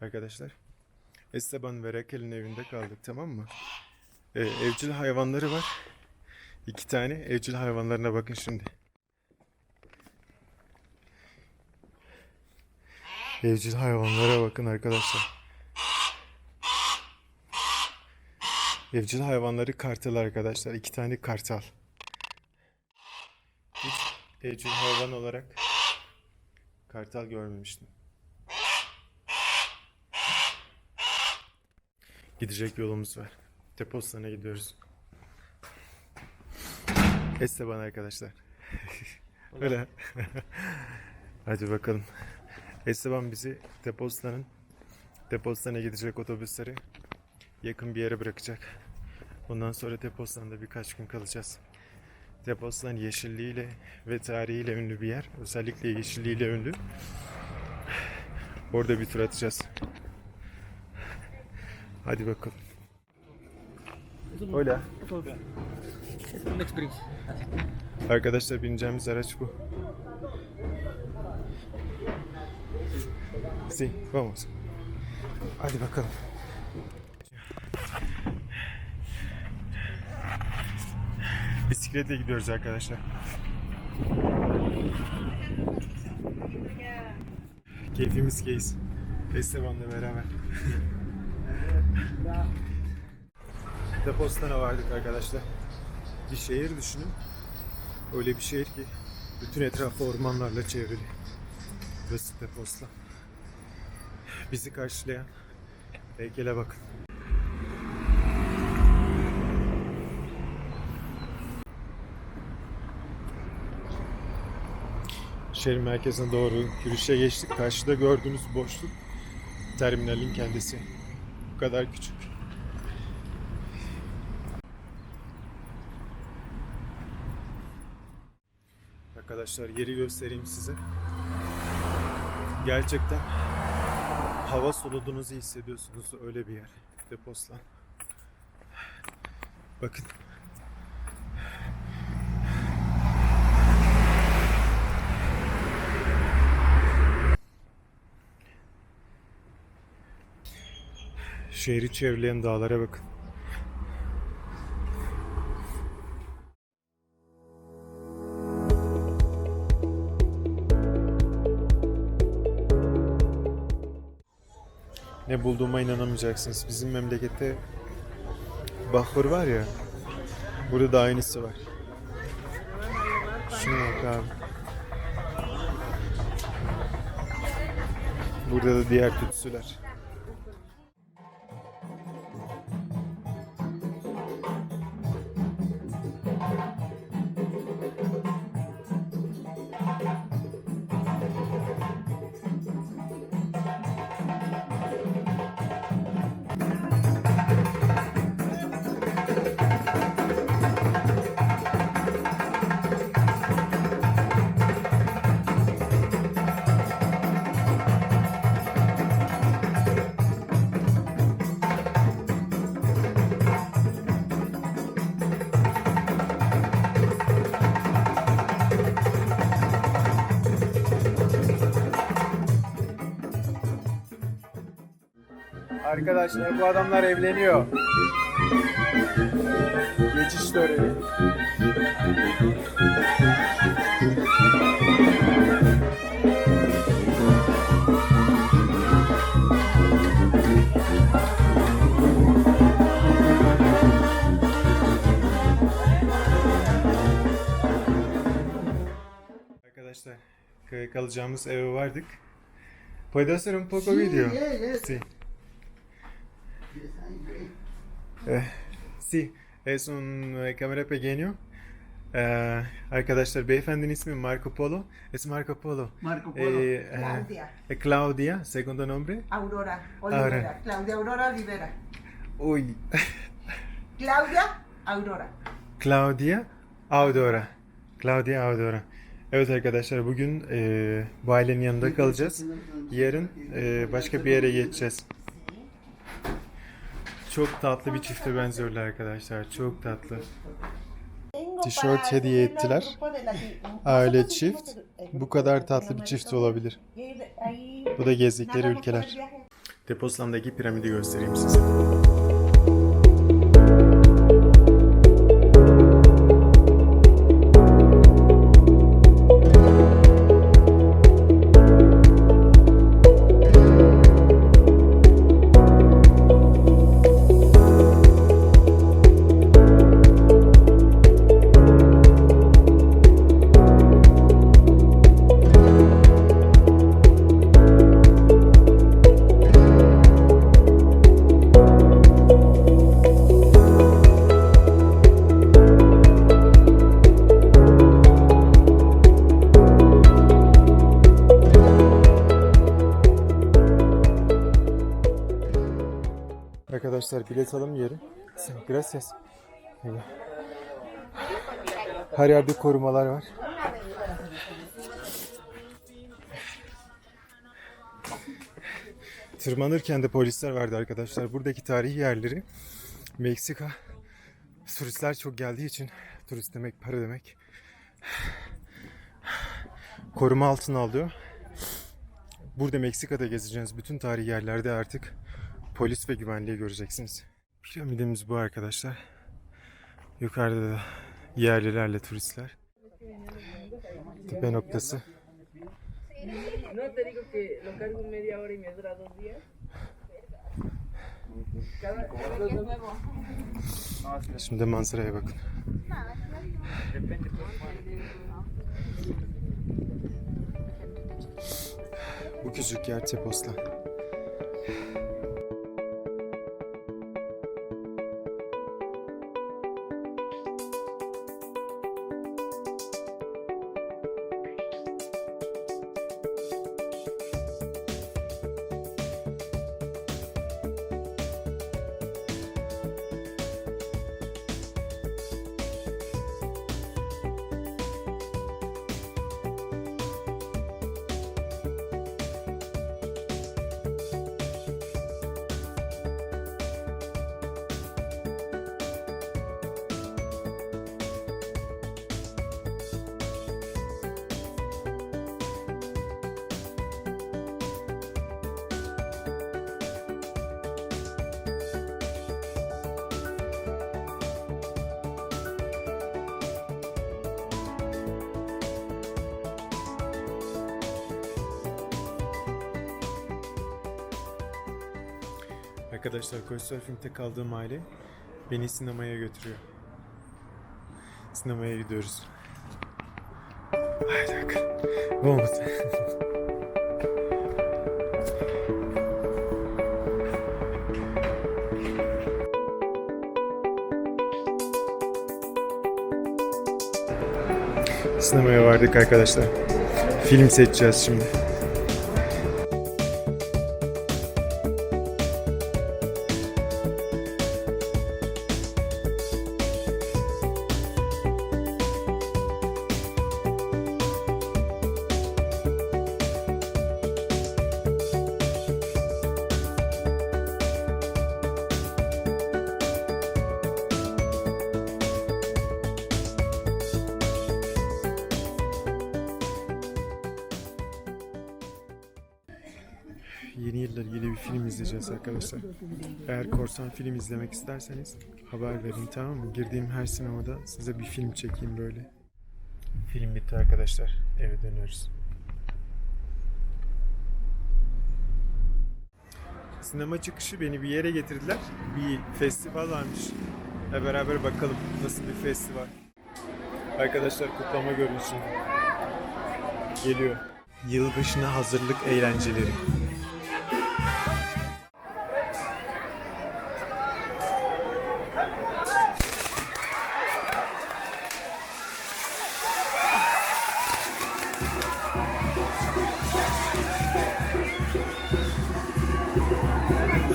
Arkadaşlar. Esteban ve Raquel'in evinde kaldık tamam mı? Ee, evcil hayvanları var. İki tane evcil hayvanlarına bakın şimdi. Evcil hayvanlara bakın arkadaşlar. Evcil hayvanları kartal arkadaşlar. İki tane kartal. Hiç evcil hayvan olarak kartal görmemiştim. Gidecek yolumuz var. Tepostan'a gidiyoruz. Esteban arkadaşlar. Öyle. Hadi bakalım. Esteban bizi Tepostan'ın Tepostan'a gidecek otobüsleri yakın bir yere bırakacak. Ondan sonra Tepostan'da birkaç gün kalacağız. Tepozlan yeşilliğiyle ve tarihiyle ünlü bir yer. Özellikle yeşilliğiyle ünlü. Orada bir tur atacağız. Hadi bakalım. Experiencia. Arkadaşlar bineceğimiz araç bu. Sí, vamos. Hadi bakalım. Bisikletle gidiyoruz arkadaşlar. Keyfimiz keyif. Esteban'la beraber. Depostan'a vardık arkadaşlar. Bir şehir düşünün. Öyle bir şehir ki bütün etrafı ormanlarla çevrili. Burası Tepozlan. Bizi karşılayan heykele bakın. Şehir merkezine doğru yürüyüşe geçtik. Karşıda gördüğünüz boşluk terminalin kendisi. Kadar küçük. Arkadaşlar yeri göstereyim size. Gerçekten hava soluduğunuzu hissediyorsunuz. Öyle bir yer. Deposlan. Bakın. Şehri çevreleyen dağlara bakın. Ne bulduğuma inanamayacaksınız. Bizim memlekette bahur var ya. Burada da aynısı var. Şuna bak abi. Burada da diğer tütsüler. Arkadaşlar bu adamlar evleniyor. Geçiş töreni. Arkadaşlar kalacağımız eve vardık. ¿Puedo hacer un poco video? Sí. Eh, sí, es un eh, cámara pequeño. Eh, arkadaşlar beyefendinin ismi Marco Polo. Es Marco Polo. Marco Polo. Eh, eh, Claudia. eh, Claudia, segundo nombre. Aurora Olivera. Aurora. Claudia Aurora Olivera. Uy. Claudia Aurora. Claudia Audora. Claudia Audora. Evet arkadaşlar bugün e, bu ailenin yanında kalacağız. Yarın e, başka bir yere geçeceğiz. Çok tatlı bir çifte benziyorlar arkadaşlar. Çok tatlı. Tişört hediye ettiler. Aile çift. Bu kadar tatlı bir çift olabilir. Bu da gezdikleri ülkeler. Tepozlan'daki piramidi göstereyim size. Arkadaşlar bilet alım yeri. Gracias. Evet. Her yerde korumalar var. Tırmanırken de polisler vardı arkadaşlar. Buradaki tarihi yerleri Meksika turistler çok geldiği için turist demek para demek koruma altına alıyor. Burada Meksika'da gezeceğiniz bütün tarihi yerlerde artık polis ve güvenliği göreceksiniz. Piramidimiz bu arkadaşlar. Yukarıda da yerlilerle turistler. Tepe noktası. Şimdi manzaraya bakın. Bu küçük yer Tepozlan. Arkadaşlar Couchsurfing'de kaldığım aile beni sinemaya götürüyor. Sinemaya gidiyoruz. Haydi bakalım. Vamos. Sinemaya vardık arkadaşlar. Film seçeceğiz şimdi. Yeni yılla ilgili bir film izleyeceğiz arkadaşlar. Eğer korsan film izlemek isterseniz haber verin tamam mı? Girdiğim her sinemada size bir film çekeyim böyle. Film bitti arkadaşlar. Eve dönüyoruz. Sinema çıkışı beni bir yere getirdiler. Bir festival varmış. Hep beraber bakalım nasıl bir festival. Arkadaşlar kutlama görün. Geliyor. Yılbaşına hazırlık eğlenceleri.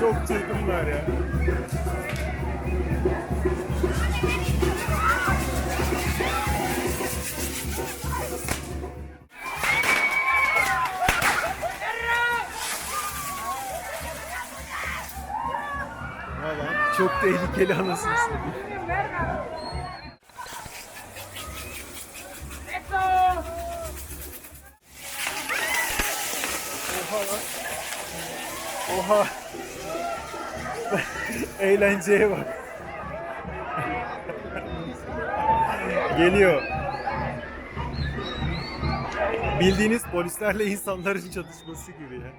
Çok çılgınlar ya. Valla çok tehlikeli anasını satayım. Oha lan. Oha. Eğlenceye bak. Geliyor. Bildiğiniz polislerle insanların çatışması gibi ya.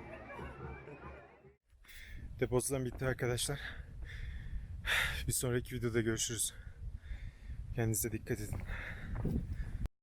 Depozdan bitti arkadaşlar. Bir sonraki videoda görüşürüz. Kendinize dikkat edin.